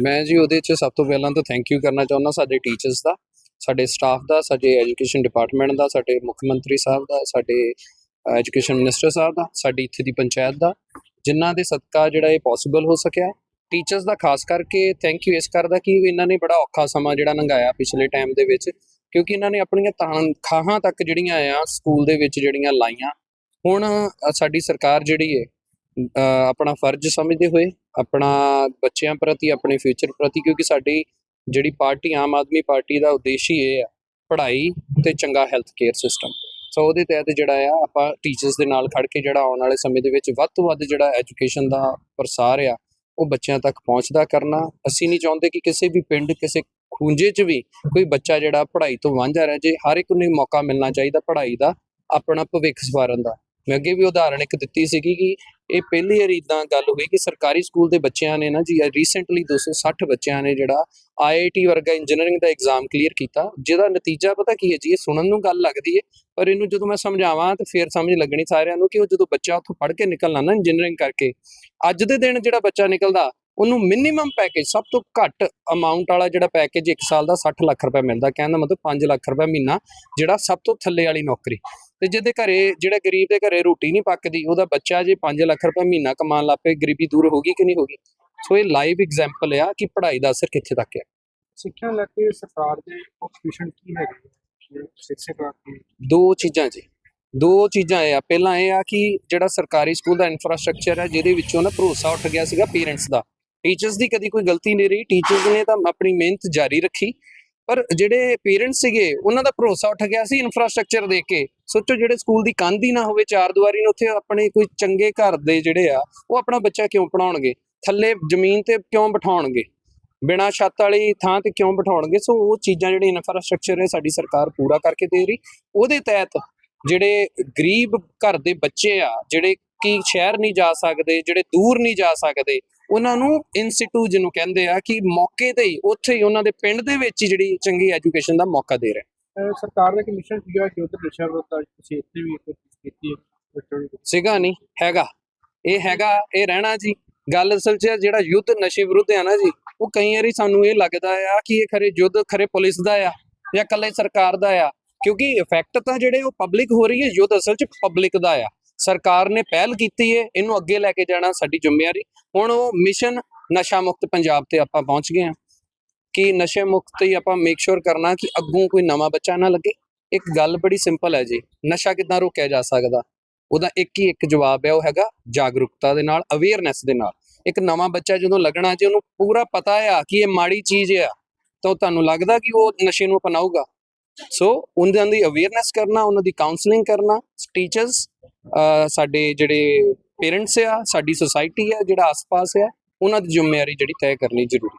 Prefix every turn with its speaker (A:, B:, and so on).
A: ਮੈਂ ਜੀ ਉਹਦੇ 'ਚ ਸਭ ਤੋਂ ਪਹਿਲਾਂ ਤਾਂ ਥੈਂਕ ਯੂ ਕਰਨਾ ਚਾਹੁੰਦਾ ਸਾਡੇ ਟੀਚਰਸ ਦਾ, ਸਾਡੇ ਸਟਾਫ ਦਾ, ਸਾਡੇ ਐਜੂਕੇਸ਼ਨ ਡਿਪਾਰਟਮੈਂਟ ਦਾ, ਸਾਡੇ ਮੁੱਖ ਮੰਤਰੀ ਸਾਹਿਬ ਦਾ, ਸਾਡੇ ਐਜੂਕੇਸ਼ਨ ਮਿਨਿਸਟਰ ਸਾਹਿਬ ਦਾ, ਸਾਡੀ ਇੱਥੇ ਦੀ ਪੰਚਾਇਤ ਦਾ, ਜਿਨ੍ਹਾਂ ਦੇ ਸਦਕਾ ਜਿਹੜਾ ਇਹ ਪੋਸੀਬਲ ਹੋ ਸਕਿਆ ਟੀਚਰਸ ਦਾ ਖਾਸ ਕਰਕੇ ਥੈਂਕ ਯੂ ਇਸ ਕਰਦਾ ਕਿ ਇਹਨਾਂ ਨੇ ਬੜਾ ਔਖਾ ਸਮਾਂ ਜਿਹੜਾ ਲੰਘਾਇਆ ਪਿਛਲੇ ਟਾਈਮ ਦੇ ਵਿੱਚ, ਕਿਉਂਕਿ ਇਹਨਾਂ ਨੇ ਆਪਣੀਆਂ ਤਨਖਾਹਾਂ ਤੱਕ ਜਿਹੜੀਆਂ ਆ ਸਕੂਲ ਦੇ ਵਿੱਚ ਜਿਹੜੀਆਂ ਲਾਈਆਂ, ਹੁਣ ਸਾਡੀ ਸਰਕਾਰ ਜਿਹੜੀ ਹੈ ਆਪਣਾ ਫਰਜ਼ ਸਮਝਦੇ ਹੋਏ, ਆਪਣਾ ਬੱਚਿਆਂ ਪ੍ਰਤੀ, ਆਪਣੇ ਫਿਊਚਰ ਪ੍ਰਤੀ, ਕਿਉਂਕਿ ਸਾਡੀ ਜਿਹੜੀ ਪਾਰਟੀ, ਆਮ ਆਦਮੀ ਪਾਰਟੀ ਦਾ ਉਦੇਸ਼ ਹੀ ਇਹ ਆ, ਪੜ੍ਹਾਈ ਤੇ ਚੰਗਾ ਹੈਲਥ ਕੇਅਰ ਸਿਸਟਮ ਸੋ ਉਹਦੇ ਤਹਿਤ ਜਿਹੜਾ ਆ, ਆਪਾਂ ਟੀਚਰਸ ਦੇ ਨਾਲ ਖੜ ਕੇ ਜਿਹੜਾ ਆਉਣ ਵਾਲੇ ਸਮੇਂ ਦੇ ਵਿੱਚ ਵੱਧ ਤੋਂ ਵੱਧ ਜਿਹੜਾ ਐਜੂਕੇਸ਼ਨ ਦਾ ਪ੍ਰਸਾਰ ਆ, ਉਹ ਬੱਚਿਆਂ ਤੱਕ ਪਹੁੰਚਦਾ ਕਰਨਾ। ਅਸੀਂ ਨਹੀਂ ਚਾਹੁੰਦੇ ਕਿ ਕਿਸੇ ਵੀ ਪਿੰਡ, ਕਿਸੇ ਖੂੰਜੇ 'ਚ ਵੀ ਕੋਈ ਬੱਚਾ ਜਿਹੜਾ ਪੜ੍ਹਾਈ ਤੋਂ ਵਾਂਝਾ ਰਹਿ ਜੇ। ਹਰ ਇੱਕ ਨੂੰ ਮੌਕਾ ਮਿਲਣਾ ਚਾਹੀਦਾ ਪੜ੍ਹਾਈ ਦਾ, ਆਪਣਾ ਭਵਿੱਖ ਸਵਾਰਨ ਦਾ। ਮੈਂ ਅੱਗੇ ਵੀ ਉਦਾਹਰਣ ਇੱਕ ਦਿੱਤੀ ਸੀਗੀ ਕਿ ਇਹ ਪਹਿਲੀ ਵਾਰੀ ਇਦਾਂ ਗੱਲ ਹੋਈ ਕਿ ਸਰਕਾਰੀ ਸਕੂਲ ਦੇ ਬੱਚਿਆਂ ਨੇ ਨਾ ਜੀ ਰੀਸੈਂਟਲੀ 260 ਬੱਚਿਆਂ ਨੇ ਜਿਹੜਾ ਆਈਆਈਟੀ ਵਰਗਾ ਇੰਜੀਨੀਅਰਿੰਗ ਦਾ ਐਗਜ਼ਾਮ ਕਲੀਅਰ ਕੀਤਾ, ਜਿਹਦਾ ਨਤੀਜਾ ਪਤਾ ਕੀ ਹੈ ਜੀ, ਇਹ ਸੁਣਨ ਨੂੰ ਗੱਲ ਲੱਗਦੀ ਹੈ, ਪਰ ਇਹਨੂੰ ਜਦੋਂ ਮੈਂ ਸਮਝਾਵਾਂ ਤੇ ਫੇਰ ਸਮਝ ਲੱਗਣੀ ਸਾਰਿਆਂ ਨੂੰ ਕਿ ਉਹ ਜਦੋਂ ਬੱਚਾ ਉੱਥੋਂ ਪੜ੍ਹ ਕੇ ਨਿਕਲਣਾ ਨਾ ਇੰਜੀਨੀਅਰਿੰਗ ਕਰਕੇ, ਅੱਜ ਦੇ ਦਿਨ ਜਿਹੜਾ ਬੱਚਾ ਨਿਕਲਦਾ, ਉਹਨੂੰ ਮਿਨੀਮਮ ਪੈਕੇਜ ਸਭ ਤੋਂ ਘੱਟ ਅਮਾਉਂਟ ਵਾਲਾ ਜਿਹੜਾ ਪੈਕੇਜ 1 ਸਾਲ ਦਾ 60 ਲੱਖ ਰੁਪਏ ਮਿਲਦਾ, ਕਹਿੰਦਾ ਮਤਲਬ 5 ਲੱਖ ਰੁਪਏ ਮਹੀਨਾ, ਜਿਹੜਾ ਸਭ ਤੋਂ ਥੱਲੇ ਵਾਲੀ ਨੌਕਰੀ। ਤੇ ਜਿਹਦੇ ਘਰੇ ਜਿਹੜਾ ਗਰੀਬ ਦੇ ਘਰੇ ਰੋਟੀ ਨਹੀਂ ਪੱਕਦੀ ਉਹਦਾ ਬੱਚਾ ਜੇ 5 ਲੱਖ ਰੁਪਏ ਮਹੀਨਾ ਕਮਾਉਣ ਲੱਗ ਪਏ ਗਰੀਬੀ ਦੂਰ ਹੋਗੀ ਕਿ ਨਹੀਂ ਹੋਗੀ ਸੋ ਇਹ ਲਾਈਵ ਐਗਜ਼ਾਮਪਲ ਆ ਕਿ ਪੜ੍ਹਾਈ ਦਾ ਅਸਰ ਕਿੱਥੇ ਤੱਕ ਹੈ
B: ਸਿੱਖਿਆ ਲੈ ਕੇ ਸਰਕਾਰ ਦੇ ਆਪਸ਼ਨ ਕੀ ਹੈਗੇ ਸਿੱਖਿਆ ਦੀ
A: ਦੋ ਚੀਜ਼ਾਂ ਜੀ। ਦੋ ਚੀਜ਼ਾਂ ਇਹ ਆ। ਪਹਿਲਾਂ ਇਹ ਆ ਕਿ ਜਿਹੜਾ ਸਰਕਾਰੀ ਸਕੂਲ ਦਾ ਇਨਫਰਾਸਟ੍ਰਕਚਰ ਹੈ ਜਿਹਦੇ ਵਿੱਚੋਂ ਨਾ ਭਰੋਸਾ ਉੱਠ ਗਿਆ ਸੀਗਾ ਪੇਰੈਂਟਸ ਦਾ। ਟੀਚਰਸ ਦੀ ਕਦੀ ਕੋਈ ਗਲਤੀ ਨਹੀਂ ਰਹੀ। ਟੀਚਰਸ ਨੇ ਤਾਂ ਆਪਣੀ ਮਿਹਨਤ ਜਾਰੀ ਰੱਖੀ। ਪਰ ਜਿਹੜੇ ਪੇਰੈਂਟਸ ਸੀਗੇ, ਉਹਨਾਂ ਦਾ ਭਰੋਸਾ ਉੱਠ ਗਿਆ ਸੀ ਇਨਫਰਾਸਟ੍ਰਕਚਰ ਦੇਖ ਕੇ। ਸੋਚੋ ਜਿਹੜੇ ਸਕੂਲ ਦੀ ਕੰਧ ਹੀ ਨਾ ਹੋਵੇ, ਚਾਰ ਦੀਵਾਰੀ ਨੂੰ ਉੱਥੇ ਆਪਣੇ ਕੋਈ ਚੰਗੇ ਘਰ ਦੇ ਜਿਹੜੇ ਆ, ਉਹ ਆਪਣਾ ਬੱਚਾ ਕਿਉਂ ਪੜਾਉਣਗੇ ਥੱਲੇ ਜ਼ਮੀਨ ਤੇ ਕਿਉਂ ਬਿਠਾਉਣਗੇ? ਬਿਨਾ ਛੱਤ ਵਾਲੀ ਥਾਂ ਤੇ ਕਿਉਂ ਬਿਠਾਉਣਗੇ? ਸੋ ਉਹ ਚੀਜ਼ਾਂ ਜਿਹੜੀ ਇਨਫਰਾਸਟ੍ਰਕਚਰ ਹੈ ਸਾਡੀ ਸਰਕਾਰ ਪੂਰਾ ਕਰਕੇ ਦੇ ਰਹੀ। ਉਹਦੇ ਤਹਿਤ ਜਿਹੜੇ ਗਰੀਬ ਘਰ ਦੇ ਬੱਚੇ ਆ, ਜਿਹੜੇ ਕਿ ਸ਼ਹਿਰ ਨਹੀਂ ਜਾ ਸਕਦੇ, ਜਿਹੜੇ ਦੂਰ ਨਹੀਂ ਜਾ ਸਕਦੇ ਉਹਨਾਂ ਨੂੰ ਇਨਸਟੀਟਿਊਟ ਜਿਹਨੂੰ ਕਹਿੰਦੇ ਆ ਕਿ ਮੌਕੇ ਤੇ ਹੀ ਉੱਥੇ ਹੀ ਉਹਨਾਂ ਦੇ ਪਿੰਡ ਦੇ ਵਿੱਚ ਹੀ ਜਿਹੜੀ ਚੰਗੀ ਐਜੂਕੇਸ਼ਨ ਦਾ ਮੌਕਾ ਦੇ ਰਿਹਾ
B: ਸਰਕਾਰ ਦਾ ਇੱਕ ਮਿਸ਼ਨ ਸੀਗਾ ਕਿ ਉਧਰ ਨਸ਼ਾ ਵਿਰੋਧ ਅੱਜ ਤੁਸੀਂ ਇੱਥੇ ਵੀ ਇੱਕ ਕੀਤੀ ਹੈ?
A: ਸੀਗਾ ਨਹੀਂ ਹੈਗਾ। ਇਹ ਹੈਗਾ ਇਹ ਰਹਿਣਾ ਜੀ। ਗੱਲ ਅਸਲ 'ਚ ਜਿਹੜਾ ਯੁੱਧ ਨਸ਼ੇ ਵਿਰੁੱਧ ਆ ਨਾ ਜੀ ਉਹ ਕਈ ਵਾਰੀ ਸਾਨੂੰ ਇਹ ਲੱਗਦਾ ਆ ਕਿ ਇਹ ਖਰੇ ਯੁੱਧ ਖਰੇ ਪੁਲਿਸ ਦਾ ਆ ਜਾਂ ਕੱਲੇ ਸਰਕਾਰ ਦਾ ਆ। ਕਿਉਂਕਿ ਇਫੈਕਟ ਤਾਂ ਜਿਹੜੇ ਉਹ ਪਬਲਿਕ ਹੋ ਰਹੀ ਹੈ ਯੁੱਧ ਅਸਲ 'ਚ ਪਬਲਿਕ ਦਾ ਆ। ਸਰਕਾਰ ਨੇ ਪਹਿਲ ਕੀਤੀ ਹੈ ਇਹਨੂੰ ਅੱਗੇ ਲੈ ਕੇ ਜਾਣਾ ਸਾਡੀ ਜ਼ਿੰਮੇਵਾਰੀ। ਹੁਣ ਉਹ ਮਿਸ਼ਨ ਨਸ਼ਾ ਮੁਕਤ ਪੰਜਾਬ ਤੇ ਆਪਾਂ ਪਹੁੰਚ ਗਏ ਹਾਂ। ਕਿ ਨਸ਼ੇ ਮੁਕਤ ਹੀ ਆਪਾਂ ਮੇਕ ਸ਼ੋਰ ਕਰਨਾ ਕਿ ਅੱਗੋਂ ਕੋਈ ਨਵਾਂ ਬੱਚਾ ਨਾ ਲੱਗੇ। ਇੱਕ ਗੱਲ ਬੜੀ ਸਿੰਪਲ ਹੈ ਜੀ, ਨਸ਼ਾ ਕਿੱਦਾਂ ਰੋਕਿਆ ਜਾ ਸਕਦਾ? ਉਹਦਾ ਇੱਕ ਹੀ ਇੱਕ ਜਵਾਬ ਹੈ, ਉਹ ਹੈਗਾ ਜਾਗਰੂਕਤਾ ਦੇ ਨਾਲ ਅਵੇਅਰਨੈਸ ਦੇ ਨਾਲ। ਇੱਕ ਨਵਾਂ ਬੱਚਾ ਜਦੋਂ ਲੱਗਣਾ ਜੇ, ਉਹਨੂੰ ਪੂਰਾ ਪਤਾ ਆ ਕਿ ਇਹ ਮਾੜੀ ਚੀਜ਼ ਆ, ਤਾਂ ਉਹ ਤੁਹਾਨੂੰ ਲੱਗਦਾ ਕਿ ਉਹ ਨਸ਼ੇ ਨੂੰ ਅਪਣਾਊਗਾ। ਸੋ ਉਹਨਾਂ ਦੀ ਅਵੇਅਰਨੈਸ ਕਰਨਾ, ਉਹਨਾਂ ਦੀ ਕਾਉਂਸਲਿੰਗ ਕਰਨਾ ਟੀਚਰਸ ਸਾਡੇ ਜਿਹੜੇ ਪੇਰੈਂਟਸ ਆ, ਸਾਡੀ ਸੁਸਾਇਟੀ ਆ, ਜਿਹੜਾ ਆਸ-ਪਾਸ ਆ, ਉਹਨਾਂ ਦੀ ਜ਼ਿੰਮੇਵਾਰੀ ਜਿਹੜੀ ਤੈਅ ਕਰਨੀ ਜ਼ਰੂਰੀ